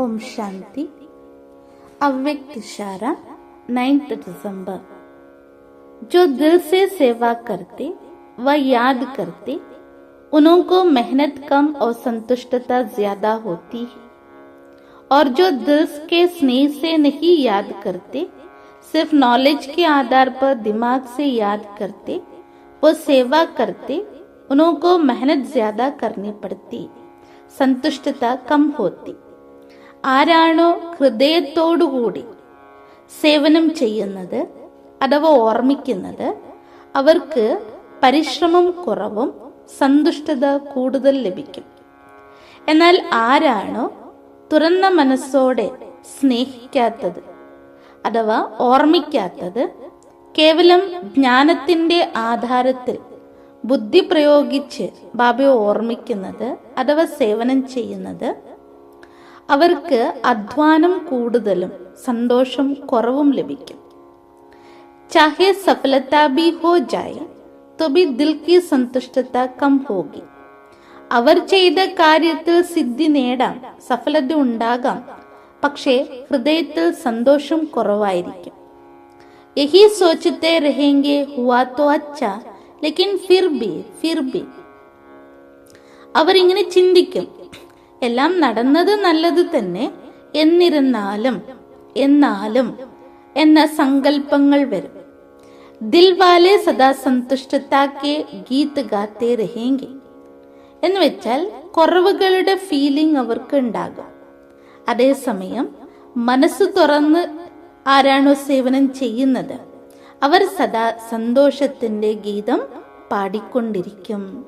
ओम शांति। अव्यक्त इशारा नाइन्थ दिसंबर। जो दिल से सेवा करते, व याद करते, उन्हों को मेहनत कम और संतुष्टता ज़्यादा होती है। और जो दिल के स्नेह से नहीं याद करते, सिर्फ़ नॉलेज के आधार पर दिमाग से याद करते, वो सेवा करते, उन्हों को मेहनत ज़्यादा करनी पड़ती, संतुष्टता कम होती। ആരാണോ ഹൃദയത്തോടുകൂടി സേവനം ചെയ്യുന്നത് അഥവാ ഓർമ്മിക്കുന്നത് അവർക്ക് പരിശ്രമം കുറവും സന്തുഷ്ടത കൂടുതൽ ലഭിക്കും. എന്നാൽ ആരാണോ തുറന്ന മനസ്സോടെ സ്നേഹിക്കാത്തത് അഥവാ ഓർമ്മിക്കാത്തത് കേവലം ജ്ഞാനത്തിന്റെ ആധാരത്തിൽ ബുദ്ധി പ്രയോഗിച്ച് ബാബയെ ഓർമ്മിക്കുന്നത് അഥവാ സേവനം ചെയ്യുന്നത് അവർക്ക് അധ്വാനം കൂടുതലും സന്തോഷം കുറവും ലഭിക്കും. ചാഹെ സഫലത ഹോ ജായ് തൊബി ദിൽക്കി സന്തുഷ്ടത കം ഹോകി അവർ ചെയ്ത കാര്യത്തിൽ സിദ്ധി നേടാം സഫലത ഉണ്ടാകാം പക്ഷേ ഹൃദയത്തിൽ സന്തോഷം കുറവായിരിക്കും. യഹി സോച്ചത്തെ രഹേങ്കെ ഹുവാത്തോ തോ അച്ഛ ലെക്കിൻ ഫിർബി ഫിർബി ഫിർ ബി. അവരിങ്ങനെ ചിന്തിക്കും എല്ലാം നടന്നത് നല്ലത് തന്നെ. എന്നിരുന്നാലും എന്നാലും എന്ന സങ്കല്പങ്ങൾ വരും. ദിൽവാലെ സദാ സന്തുഷ്ടത്താക്കെ ഗീത് ഗാത്തേ രഹേങ്കി. എന്ന് വെച്ചാൽ കുറവുകളുടെ ഫീലിംഗ് അവർക്ക് ഉണ്ടാകും. അതേസമയം മനസ്സ് തുറന്ന് ആരാണോ സേവനം ചെയ്യുന്നത് അവർ സദാ സന്തോഷത്തിന്റെ ഗീതം പാടിക്കൊണ്ടിരിക്കും.